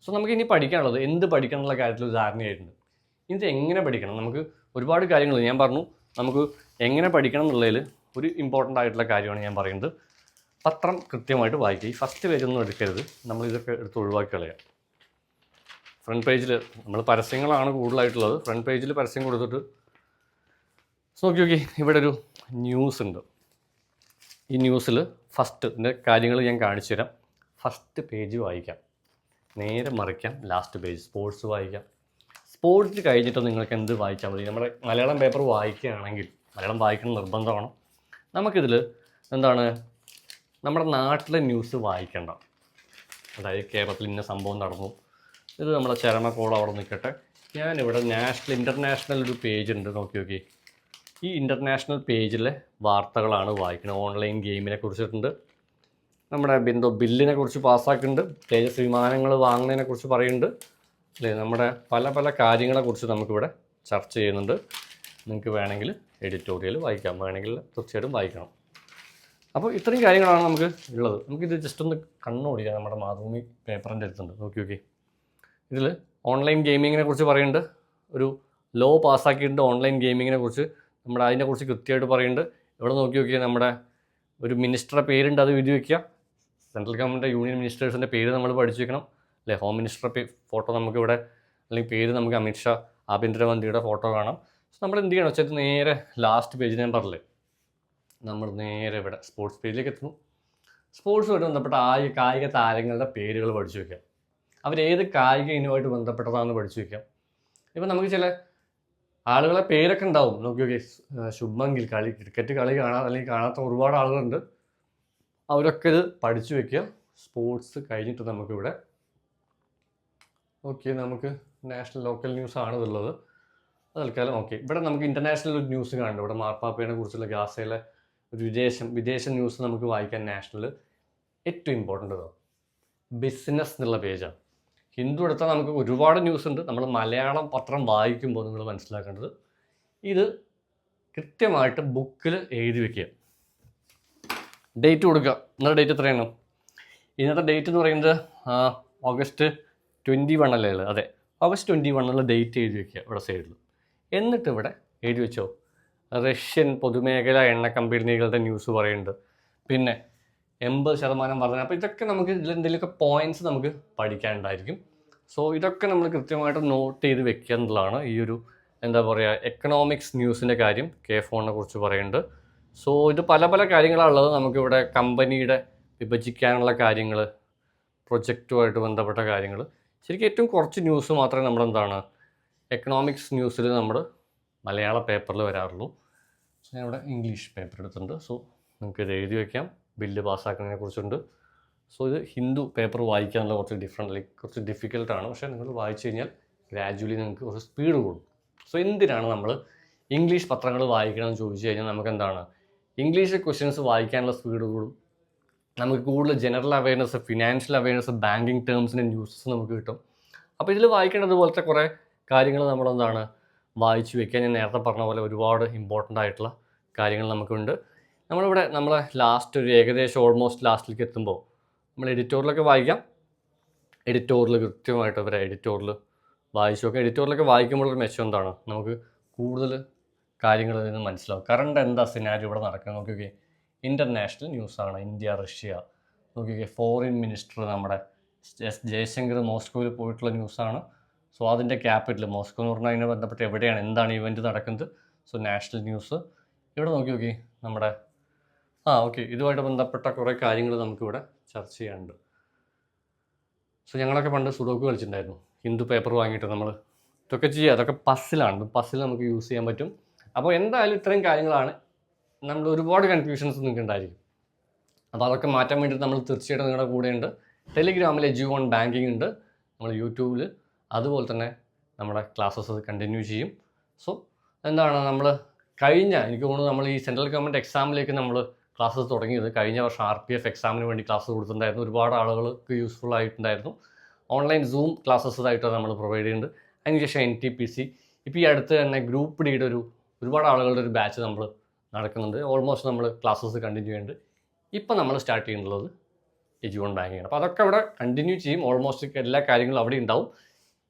സോ നമുക്ക് ഇനി പഠിക്കാനുള്ളത് എന്ത് പഠിക്കണം എന്നുള്ള കാര്യത്തിൽ ധാരണയായിട്ടുണ്ട്. ഇത് എങ്ങനെ പഠിക്കണം? നമുക്ക് ഒരുപാട് കാര്യങ്ങൾ ഞാൻ പറഞ്ഞു നമുക്ക് എങ്ങനെ പഠിക്കണം എന്നുള്ളതിൽ ഒരു ഇമ്പോർട്ടന്റ് ആയിട്ടുള്ള കാര്യമാണ് ഞാൻ പറയുന്നത്. പത്രം കൃത്യമായിട്ട് വായിക്കുക. ഈ ഫസ്റ്റ് പേജ് ഒന്നും എടുക്കരുത്. നമ്മൾ ഇതൊക്കെ എടുത്ത് ഒഴിവാക്കി കളയുക ഫ്രണ്ട് പേജിൽ നമ്മൾ പരസ്യങ്ങളാണ് കൂടുതലായിട്ടുള്ളത്. ഫ്രണ്ട് പേജിൽ പരസ്യം കൊടുത്തിട്ട് സോ നോക്കി നോക്കി ഇവിടെ ഒരു ന്യൂസ് ഉണ്ട്. ഈ ന്യൂസിൽ ഫസ്റ്റ് കാര്യങ്ങൾ ഞാൻ കാണിച്ചു തരാം. ഫസ്റ്റ് പേജ് വായിക്കാം. നേരെ മറിക്കാം. ലാസ്റ്റ് പേജ് സ്പോർട്സ് വായിക്കാം. സ്പോർട്സ് കഴിഞ്ഞിട്ട് നിങ്ങൾക്ക് എന്ത് വായിച്ചാൽ മതി. നമ്മുടെ മലയാളം പേപ്പർ വായിക്കുകയാണെങ്കിൽ മലയാളം വായിക്കണം നിർബന്ധമാണ്? നമുക്കിതിൽ എന്താണ്? നമ്മുടെ നാട്ടിലെ ന്യൂസ് വായിക്കേണ്ട. അതായത് കേരളത്തിൽ ഇന്ന സംഭവം നടന്നു. ഇത് നമ്മുടെ ചരമക്കോളം അവിടെ നിൽക്കട്ടെ. ഞാനിവിടെ നാഷണൽ ഇന്റർനാഷണൽ ഒരു പേജ് ഉണ്ട് നോക്കി നോക്കി. ഈ ഇന്റർനാഷണൽ പേജിലെ വാർത്തകളാണ് വായിക്കുന്നത്. ഓൺലൈൻ ഗെയിമിനെ കുറിച്ചിട്ടുണ്ട്. നമ്മുടെ എന്തോ ബില്ലിനെ കുറിച്ച് പാസ്സാക്കുന്നുണ്ട്. തേജസ് വിമാനങ്ങൾ വാങ്ങുന്നതിനെ കുറിച്ച് പറയുന്നുണ്ട്. അല്ലേ? നമ്മുടെ പല പല കാര്യങ്ങളെക്കുറിച്ച് നമുക്കിവിടെ ചർച്ച ചെയ്യുന്നുണ്ട്. നിങ്ങൾക്ക് വേണമെങ്കിൽ എഡിറ്റോറിയൽ വായിക്കാം. വേണമെങ്കിൽ തീർച്ചയായിട്ടും വായിക്കണം. അപ്പോൾ ഇത്രയും കാര്യങ്ങളാണ് നമുക്ക് ഉള്ളത്. നമുക്കിത് ജസ്റ്റ് ഒന്ന് കണ്ണോടിക്കാം. നമ്മുടെ മാതൃഭൂമി പേപ്പറിന്റെ അടുത്തുണ്ട്. നോക്കി നോക്കി. ഇതിൽ ഓൺലൈൻ ഗെയിമിങ്ങിനെ കുറിച്ച് പറയുന്നുണ്ട്. ഒരു ലോ പാസ്സാക്കിയിട്ടുണ്ട് ഓൺലൈൻ ഗെയിമിങ്ങിനെ കുറിച്ച്. നമ്മുടെ അതിനെക്കുറിച്ച് കൃത്യമായിട്ട് പറയുന്നുണ്ട്. ഇവിടെ നോക്കി നോക്കിയാൽ നമ്മുടെ ഒരു മിനിസ്റ്ററുടെ പേരുണ്ട്. അത് എഴുതി വയ്ക്കുക സെൻട്രൽ ഗവൺമെന്റ് യൂണിയൻ മിനിസ്റ്റേഴ്സിന്റെ പേര് നമ്മൾ പഠിച്ചു വെക്കണം. അല്ലേ? ഹോം മിനിസ്റ്ററുടെ ഫോട്ടോ നമുക്കിവിടെ അല്ലെങ്കിൽ പേര് നമുക്ക് അമിത്ഷാ ആഭ്യന്തരമന്ത്രിയുടെ ഫോട്ടോ കാണാം. നമ്മൾ എന്ത് ചെയ്യണം വെച്ചാൽ നേരെ ലാസ്റ്റ് പേജ് പറഞ്ഞില്ലേ? നമ്മൾ നേരെ ഇവിടെ സ്പോർട്സ് പേജിലേക്ക് എത്തുന്നു. സ്പോർട്സുമായിട്ട് ബന്ധപ്പെട്ട ആ കായിക താരങ്ങളുടെ പേരുകൾ പഠിച്ചു വെക്കാം. അവരേത് കായിക ഇനവുമായിട്ട് ബന്ധപ്പെട്ടതാണെന്ന് പഠിച്ചു വയ്ക്കാം ഇപ്പം നമുക്ക് ചില ആളുകളെ പേരൊക്കെ ഉണ്ടാവും. നോക്കി നോക്കി ശുഭമെങ്കിൽ കളി ക്രിക്കറ്റ് കളി കാണാൻ അല്ലെങ്കിൽ കാണാത്ത ഒരുപാട് ആളുകളുണ്ട്. അവരൊക്കെ ഇത് പഠിച്ചു വെക്കുക. സ്പോർട്സ് കഴിഞ്ഞിട്ട് നമുക്കിവിടെ ഓക്കെ നമുക്ക് നാഷണൽ ലോക്കൽ ന്യൂസ് ആണ് ഇതുള്ളത് തൽക്കാലം ഓക്കെ ഇവിടെ നമുക്ക് ഇന്റർനാഷണൽ ഒരു ന്യൂസ് കാണുന്നുണ്ട്. ഇവിടെ മാർപ്പാപ്പയെ കുറിച്ചുള്ള ഗാസയിലെ ഒരു വിദേശം വിദേശ ന്യൂസ് നമുക്ക് വായിക്കാൻ നാഷണൽ ഏറ്റവും ഇമ്പോർട്ടന്റ് ഇതാണ്. ബിസിനസ് എന്നുള്ള പേജാണ്. ഹിന്ദു എടുത്താൽ നമുക്ക് ഒരുപാട് ന്യൂസ് ഉണ്ട്. നമ്മൾ മലയാളം പത്രം വായിക്കുമ്പോൾ നിങ്ങൾ മനസ്സിലാക്കേണ്ടത് ഇത് കൃത്യമായിട്ട് ബുക്കിൽ എഴുതി വെക്കുക. ഡേറ്റ് കൊടുക്കുക. ഇന്നത്തെ ഡേറ്റ് എത്രയാണ്? ഇന്നത്തെ ഡേറ്റ് എന്ന് പറയുന്നത് ഓഗസ്റ്റ് ട്വന്റി വൺ അല്ലേ അതെ. ഓഗസ്റ്റ് ട്വന്റി വണ്ണിലുള്ള ഡേറ്റ് എഴുതി വെക്കുക ഇവിടെ സൈഡിൽ എന്നിട്ട് ഇവിടെ എഴുതി വെച്ചോ. റഷ്യൻ പൊതുമേഖല എണ്ണ കമ്പനികളുടെ ന്യൂസ് പറയുന്നുണ്ട്. പിന്നെ എൺപത് ശതമാനം വർധന. അപ്പോൾ ഇതൊക്കെ നമുക്ക് ഇതിൽ എന്തെങ്കിലുമൊക്കെ പോയിന്റ്സ് നമുക്ക് പഠിക്കാനുണ്ടായിരിക്കും. സോ ഇതൊക്കെ നമ്മൾ കൃത്യമായിട്ട് നോട്ട് ചെയ്ത് വെക്കുക എന്നുള്ളതാണ് ഈ ഒരു എന്താ പറയുക എക്കണോമിക്സ് ന്യൂസിന്റെ കാര്യം കെ ഫോണിനെ കുറിച്ച് പറയുന്നുണ്ട്. സോ ഇത് പല പല കാര്യങ്ങളാണുള്ളത് നമുക്കിവിടെ കമ്പനിയുടെ വിഭജിക്കാനുള്ള കാര്യങ്ങൾ പ്രൊജക്റ്റുമായിട്ട് ബന്ധപ്പെട്ട കാര്യങ്ങൾ ശരിക്കും ഏറ്റവും കുറച്ച് ന്യൂസ് മാത്രമേ നമ്മൾ എന്താണ് എക്കണോമിക്സ് ന്യൂസിൽ നമ്മൾ മലയാള പേപ്പറിൽ വരാറുള്ളൂ. ഞാൻ ഇവിടെ ഇംഗ്ലീഷ് പേപ്പർ എടുത്തിട്ടുണ്ട്. സോ നിങ്ങൾക്ക് ഇത് എഴുതി വയ്ക്കാം ബില്ല് പാസ്സാക്കുന്നതിനെ കുറിച്ചുണ്ട്. സോ ഇത് ഹിന്ദു പേപ്പർ വായിക്കാനുള്ള കുറച്ച് ഡിഫറെന്റ് ലൈക്ക് കുറച്ച് ഡിഫിക്കൽട്ടാണ് പക്ഷേ നിങ്ങൾ വായിച്ചു കഴിഞ്ഞാൽ ഗ്രാജുവലി നിങ്ങൾക്ക് കുറച്ച് സ്പീഡ് കൂടും. സോ എന്തിനാണ് നമ്മൾ ഇംഗ്ലീഷ് പത്രങ്ങൾ വായിക്കണമെന്ന് ചോദിച്ചു കഴിഞ്ഞാൽ നമുക്ക് എന്താണ്? ഇംഗ്ലീഷ് ക്വസ്റ്റ്യൻസ് വായിക്കാനുള്ള സ്പീഡ് കൂടും. നമുക്ക് കൂടുതൽ general awareness financial awareness banking ടേംസിന്റെ newses നമുക്ക് കിട്ടും. അപ്പോൾ ഇതിൽ വായിക്കേണ്ടത് പോലത്തെ കുറേ കാര്യങ്ങൾ നമ്മളെന്താണ് വായിച്ചു വെക്കാൻ ഞാൻ നേരത്തെ പറഞ്ഞ പോലെ ഒരുപാട് ഇമ്പോർട്ടന്റ് ആയിട്ടുള്ള കാര്യങ്ങൾ നമുക്കുണ്ട്. നമ്മളിവിടെ നമ്മളെ ലാസ്റ്റ് ഒരു ഏകദേശം ഓൾമോസ്റ്റ് ലാസ്റ്റിലേക്ക് എത്തുമ്പോൾ നമ്മൾ എഡിറ്റോറിലൊക്കെ വായിക്കാം. എഡിറ്റോറിൽ കൃത്യമായിട്ട് അവരെ എഡിറ്റോറിൽ വായിച്ചു നോക്കാം. എഡിറ്റോറിലൊക്കെ വായിക്കുമ്പോഴൊരു മെച്ചം എന്താണ്? നമുക്ക് കൂടുതൽ കാര്യങ്ങൾ നിന്ന് മനസ്സിലാവും. കറണ്ട് എന്താ സിനാരി ഇവിടെ നടക്കുന്നത്? നോക്കിയൊക്കെ ഇന്റർനാഷണൽ ന്യൂസാണ് ഇന്ത്യ റഷ്യ. നോക്കിയൊക്കെ ഫോറിൻ മിനിസ്റ്റർ നമ്മുടെ എസ് ജയശങ്കർ മോസ്കോയിൽ പോയിട്ടുള്ള ന്യൂസാണ് സോ അതിന്റെ ക്യാപിറ്റൽ മോസ്കോ എന്ന് പറഞ്ഞാൽ അതിനെ ബന്ധപ്പെട്ട് എവിടെയാണ് എന്താണ് ഇവന്റ് നടക്കുന്നത്? സോ നാഷണൽ ന്യൂസ് ഇവിടെ നോക്കി നോക്കി നമ്മുടെ ആ ഓക്കെ ഇതുമായിട്ട് ബന്ധപ്പെട്ട കുറേ കാര്യങ്ങൾ നമുക്കിവിടെ ചർച്ച ചെയ്യാനുണ്ട്. സോ ഞങ്ങളൊക്കെ പണ്ട് സുഡോക്ക് കളിച്ചിട്ടുണ്ടായിരുന്നു. ഹിന്ദു പേപ്പർ വാങ്ങിയിട്ട് നമ്മൾ ഇതൊക്കെ ചെയ്യുക. അതൊക്കെ പസ്സിലാണ് പസ്സിൽ നമുക്ക് യൂസ് ചെയ്യാൻ പറ്റും. അപ്പോൾ എന്തായാലും ഇത്രയും കാര്യങ്ങളാണ്. നമ്മൾ ഒരുപാട് കൺഫ്യൂഷൻസ് നിങ്ങൾക്ക് ഉണ്ടായിരിക്കും അപ്പോൾ അതൊക്കെ മാറ്റാൻ വേണ്ടിയിട്ട് നമ്മൾ തീർച്ചയായിട്ടും നിങ്ങളുടെ കൂടെയുണ്ട്. ടെലിഗ്രാമിൽ എജു ഓൺ ബാങ്കിങ് ഉണ്ട്. നമ്മൾ യൂട്യൂബിൽ അതുപോലെ തന്നെ നമ്മുടെ ക്ലാസ്സസ് കണ്ടിന്യൂ ചെയ്യും. സോ എന്താണ് നമ്മൾ കഴിഞ്ഞ എനിക്ക് തോന്നുന്നു നമ്മൾ ഈ സെൻട്രൽ ഗവൺമെന്റ് എക്സാമിലേക്ക് നമ്മൾ ക്ലാസ്സസ് തുടങ്ങിയത് കഴിഞ്ഞ വർഷം ആർ പി എഫ് എക്സാമിന് വേണ്ടി ക്ലാസ് കൊടുത്തിട്ടുണ്ടായിരുന്നു. ഒരുപാട് ആളുകൾക്ക് യൂസ്ഫുൾ ആയിട്ടുണ്ടായിരുന്നു. ഓൺലൈൻ സൂം ക്ലാസ്സസ് ആയിട്ട് നമ്മൾ പ്രൊവൈഡ് ചെയ്യുന്നുണ്ട് അതിനുശേഷം എൻ ടി പി സി ഇപ്പോൾ ഈ അടുത്ത് തന്നെ ഗ്രൂപ്പ് ഡിയുടെ ഒരു ഒരുപാട് ആളുകളുടെ ഒരു ബാച്ച് നമ്മൾ നടക്കുന്നുണ്ട്. ഓൾമോസ്റ്റ് നമ്മൾ ക്ലാസ്സസ് കണ്ടിന്യൂ ചെയ്യുന്നുണ്ട്. ഇപ്പം നമ്മൾ സ്റ്റാർട്ട് ചെയ്യുന്നുള്ളത് എജുവൺ ബാങ്കിങ് അപ്പോൾ അതൊക്കെ അവിടെ കണ്ടിന്യൂ ചെയ്യും. ഓൾമോസ്റ്റ് എല്ലാ കാര്യങ്ങളും അവിടെ ഉണ്ടാവും.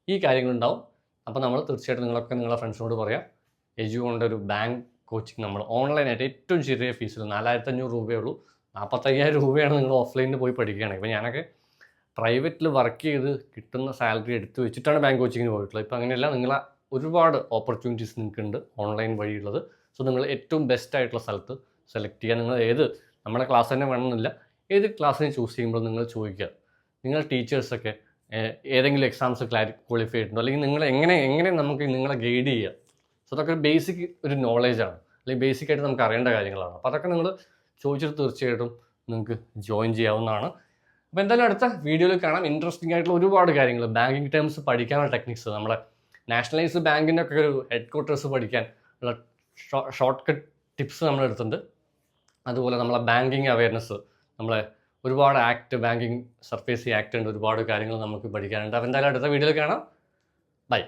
ഈ കാര്യങ്ങളുണ്ടാവും. അപ്പോൾ നമ്മൾ തീർച്ചയായിട്ടും നിങ്ങളൊക്കെ നിങ്ങളുടെ ഫ്രണ്ട്സിനോട് പറയാം. കൊണ്ട് ഒരു ബാങ്ക് കോച്ചിങ് നമ്മൾ ഓൺലൈനായിട്ട് ഏറ്റവും ചെറിയ ഫീസിൽ നാലായിരത്തി അഞ്ഞൂറ് രൂപയേ ഉള്ളൂ നാൽപ്പത്തയ്യായിരം രൂപയാണ് നിങ്ങൾ ഓഫ്ലൈനിൽ പോയി പഠിക്കുകയാണെങ്കിൽ. ഇപ്പോൾ ഞാനൊക്കെ പ്രൈവറ്റിൽ വർക്ക് ചെയ്ത് കിട്ടുന്ന സാലറി എടുത്ത് വെച്ചിട്ടാണ് ബാങ്ക് കോച്ചിങ്ങിന് പോയിട്ടുള്ളത്. ഇപ്പോൾ അങ്ങനെയല്ല നിങ്ങൾ ഒരുപാട് ഓപ്പർച്യൂണിറ്റീസ് നിങ്ങൾക്കുണ്ട് ഓൺലൈൻ വഴിയുള്ളത്. സോ നിങ്ങൾ ഏറ്റവും ബെസ്റ്റ് ആയിട്ടുള്ള സ്ഥലത്ത് സെലക്ട് ചെയ്യുക. നിങ്ങൾ ഏത് നമ്മുടെ ക്ലാസ് തന്നെ വേണമെന്നില്ല. ഏത് ക്ലാസ്സിനെ ചൂസ് ചെയ്യുമ്പോൾ നിങ്ങൾ ചോദിക്കുക. നിങ്ങൾ ടീച്ചേഴ്സൊക്കെ ഏതെങ്കിലും എക്സാംസ് ക്ലാരി ക്വാളിഫൈ ചെയ്തിട്ടുണ്ടോ അല്ലെങ്കിൽ നിങ്ങൾ എങ്ങനെ എങ്ങനെ നമുക്ക് നിങ്ങളെ ഗൈഡ് ചെയ്യുക? സോ അതൊക്കെ ഒരു ബേസിക് ഒരു നോളേജാണ് അല്ലെങ്കിൽ ബേസിക് ആയിട്ട് നമുക്ക് അറിയേണ്ട കാര്യങ്ങളാണ്. അപ്പോൾ അതൊക്കെ നിങ്ങൾ ചോദിച്ചിട്ട് തീർച്ചയായിട്ടും നിങ്ങൾക്ക് ജോയിൻ ചെയ്യാവുന്നതാണ്. അപ്പോൾ എന്തായാലും അടുത്ത വീഡിയോയിൽ കാണാം. ഇൻട്രസ്റ്റിംഗ് ആയിട്ടുള്ള ഒരുപാട് കാര്യങ്ങൾ ബാങ്കിങ് ടേംസ് പഠിക്കാനുള്ള ടെക്നിക്സ് നമ്മുടെ നാഷണലൈസ്ഡ് ബാങ്കിന്റെ ഒക്കെ ഒരു ഹെഡ് ക്വാർട്ടേഴ്സ് പഠിക്കാൻ ഉള്ള ഷോർട്ട് കട്ട് ടിപ്സ് നമ്മൾ എടുത്തിട്ടുണ്ട് അതുപോലെ നമ്മളെ ബാങ്കിങ് അവയർനെസ് നമ്മളെ ഒരുപാട് ആക്ട് ബാങ്കിങ് സർഫേസി ആക്ട് ഉണ്ട് ഒരുപാട് കാര്യങ്ങൾ നമുക്ക് പഠിക്കാനുണ്ട്. അപ്പോൾ എന്തായാലും അടുത്ത വീഡിയോയിൽ കാണാം. ബൈ.